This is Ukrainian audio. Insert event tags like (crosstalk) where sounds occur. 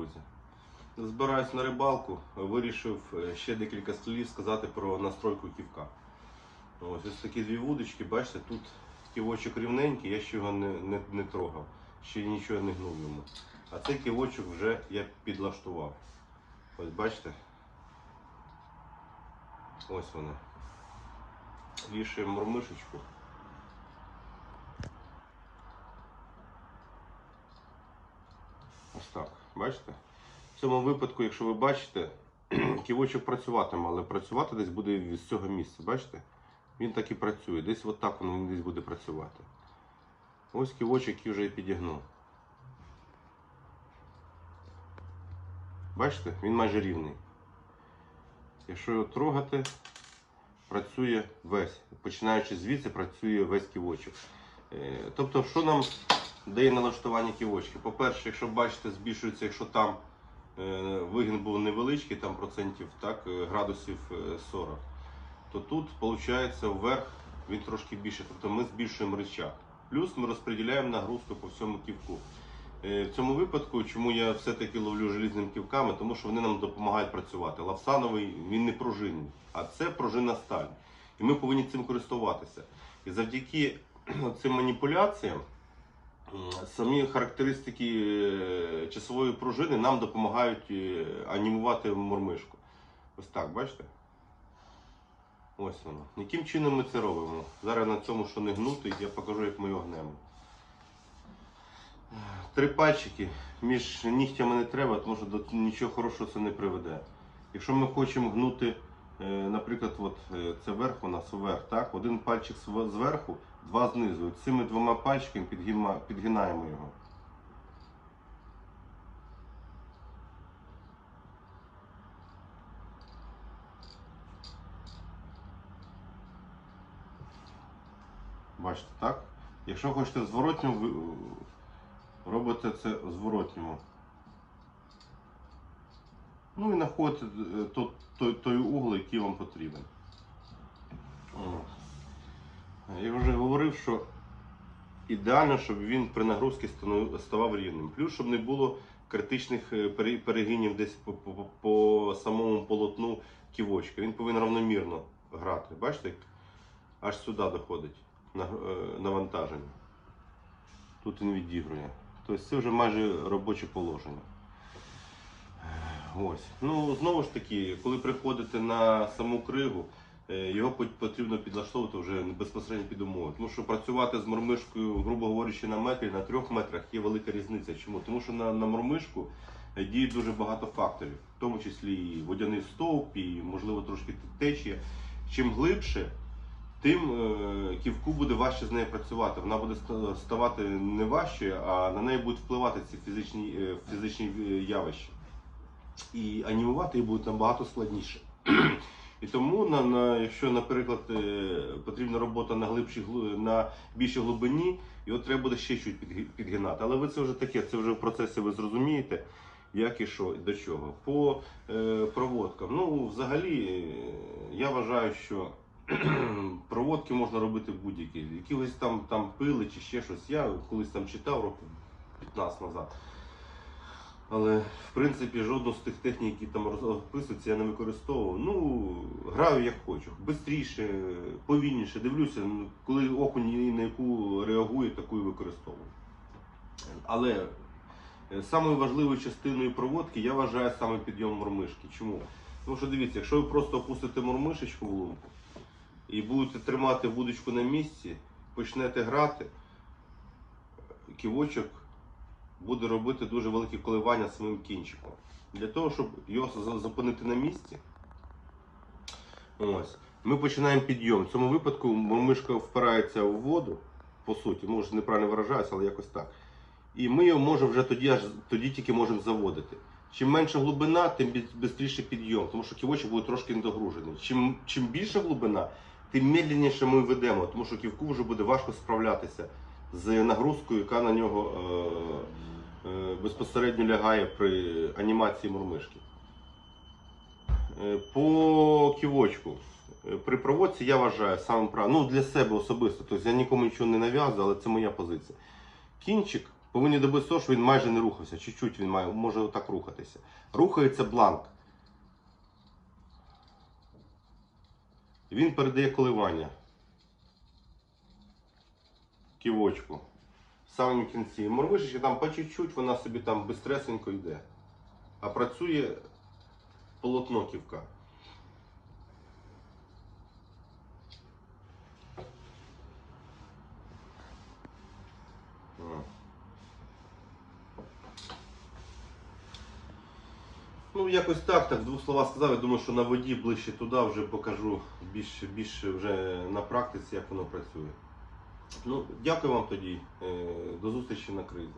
друзі. Збираюсь на рибалку, вирішив е, ще декілька слів сказати про настройку ківка. Ось, ось такі дві вудочки, бачите, тут ківочок рівненький, я ще його не, не, не трогав, ще нічого не гнув йому. А цей ківочок вже я підлаштував. Ось бачите. Ось вони. Вішаємо мормишечку. Ось так, бачите? В цьому випадку, якщо ви бачите, (clears throat) ківочок працюватиме, але працювати десь буде з цього місця, бачите? Він так і працює. Десь отак він десь буде працювати. Ось ківочок, який вже і підігнув. Бачите, він майже рівний. Якщо його трогати, працює весь. Починаючи звідси, працює весь ківочок. Е, Тобто, що нам дає налаштування ківочки? По-перше, якщо бачите, збільшується, якщо там е, вигін був невеличкий, там процентів так, е, градусів е, 40, то тут виходить вверх він трошки більше. Тобто ми збільшуємо рычаг. Плюс ми розподіляємо нагрузку по всьому ківку. Е, В цьому випадку, чому я все-таки ловлю желізними ківками, тому що вони нам допомагають працювати. Лавсановий він не пружинний, а це пружинна сталь. І ми повинні цим користуватися. І завдяки (clears throat) цим маніпуляціям самі характеристики е, часової пружини нам допомагають е, анімувати мормишку. Ось так, бачите? Ось воно. Яким чином ми це робимо? Зараз на цьому, що не гнути, я покажу, як ми його гнемо. Три пальчики між нігтями не треба, тому що до нічого хорошого це не приведе. Якщо ми хочемо гнути, наприклад, от, е, це верх у нас вверх, так? один пальчик зверху, два знизу. І Цими двома пальчиками підгинаємо його. Бачите, так? Якщо хочете зворотньо, робите це зворотньому. Ну і знаходите е, той, той угол, який вам потрібен. Я вже говорив, що ідеально, щоб він при нагрузці ставав рівним. Плюс, щоб не було критичних е, перегинів десь по, по, по- самому полотну ківочка. Він повинен равномірно грати. Бачите, аж сюди доходить е, навантаження. Тут він відігрує. Тобто це вже майже робоче положення. Ось. Ну, знову ж таки, коли приходите на саму кригу, е, його потрібно підлаштовувати вже безпосередньо під умови. Тому що працювати з мормишкою, грубо говорячи, на метрі, на трьох метрах є велика різниця. Чому? Тому що на, на мормишку е, діє дуже багато факторів, в тому числі і водяний стовп, і, можливо, трошки течія. Чим глибше, тим е, ківку буде важче з нею працювати. Вона буде ставати не важче, а на неї будуть впливати ці фізичні, фізичні явища. І анімувати її буде набагато складніше. І тому, на, на, якщо, наприклад, е, потрібна робота на глибшій на більшій глибині, його треба буде ще чуть підгинати. Але ви це вже таке, це вже в процесі ви зрозумієте, як і що, і до чого. По е, проводкам. Ну, взагалі, е, я вважаю, що (clears throat) проводки можна робити будь-які. Якісь там, там пили чи ще щось. Я колись там читав років 15 назад. Але в принципі жодну з тих технік, які там розписуються, я не використовував. Ну, граю як хочу. Бистріше, повільніше, дивлюся, ну, коли окунь на яку реагує, таку і використовую. Але е, самою важливою частиною проводки я вважаю саме підйом мормишки. Чому? Тому що дивіться, якщо ви просто опустите мормишечку в лунку і будете тримати вудочку на місці, почнете грати, ківочок буде робити дуже великі коливання своїм кінчиком. Для того, щоб його зупинити на місці, ось, ми починаємо підйом. В цьому випадку мишка впирається в воду, по суті, може неправильно виражаюся, але якось так. І ми його можемо вже тоді, аж, тоді тільки можемо заводити. Чим менша глибина, тим швидше підйом, тому що ківочок буде трошки недогружений. Чим, чим більша глибина, тим медленніше ми ведемо, тому що ківку вже буде важко справлятися з нагрузкою, яка на нього е, безпосередньо лягає при анімації мурмишки. Е, По ківочку. Е, При проводці я вважаю саме правильно, ну для себе особисто, тобто я нікому нічого не нав'язую, але це моя позиція. Кінчик повинні добитися того, що він майже не рухався. Чуть-чуть він має, може отак рухатися. Рухається бланк. Він передає коливання. Ківочку. В самому кінці. Морвишечка там по чуть-чуть, вона собі там безстресенько йде. А працює полотно ківка. Ну, якось так, так, в двох словах сказав. Я думаю, що на воді ближче туди вже покажу більше, більше вже на практиці, як воно працює. Ну, дякую вам тоді. Е, До зустрічі на кризі.